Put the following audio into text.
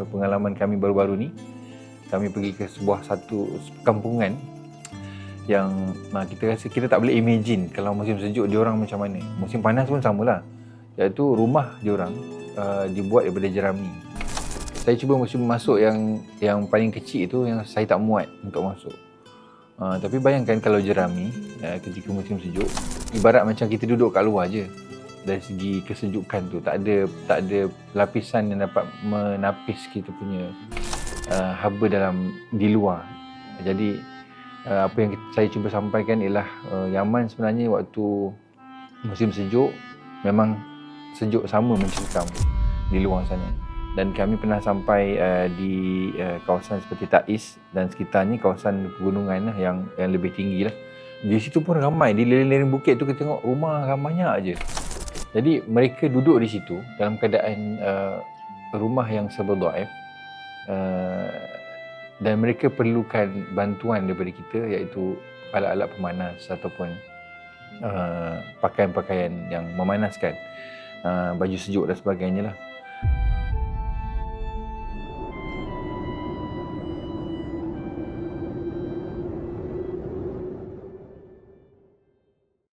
uh, pengalaman kami baru-baru ni. Kami pergi ke sebuah satu kampungan yang uh, kita rasa kita tak boleh imagine kalau musim sejuk dia orang macam mana. Musim panas pun samalah. Iaitu rumah dia orang uh, dibuat daripada jerami. Saya cuba musim masuk yang yang paling kecil itu yang saya tak muat untuk masuk. Uh, tapi bayangkan kalau jerami uh, ketika musim sejuk ibarat macam kita duduk kat luar je dari segi kesejukan tu. Tak ada tak ada lapisan yang dapat menapis kita punya uh, haba dalam di luar. Jadi uh, apa yang saya cuba sampaikan ialah uh, Yaman sebenarnya waktu musim sejuk memang sejuk sama mencekam di luar sana. Dan kami pernah sampai uh, di uh, kawasan seperti Taiz dan sekitarnya kawasan pegunungan lah yang yang lebih tinggi lah. Di situ pun ramai di lereng-lereng bukit tu kita tengok rumah ramainya aja jadi mereka duduk di situ dalam keadaan uh, rumah yang serba dhaif uh, dan mereka perlukan bantuan daripada kita iaitu alat-alat pemanas ataupun uh, pakaian-pakaian yang memanaskan uh, baju sejuk dan sebagainya lah.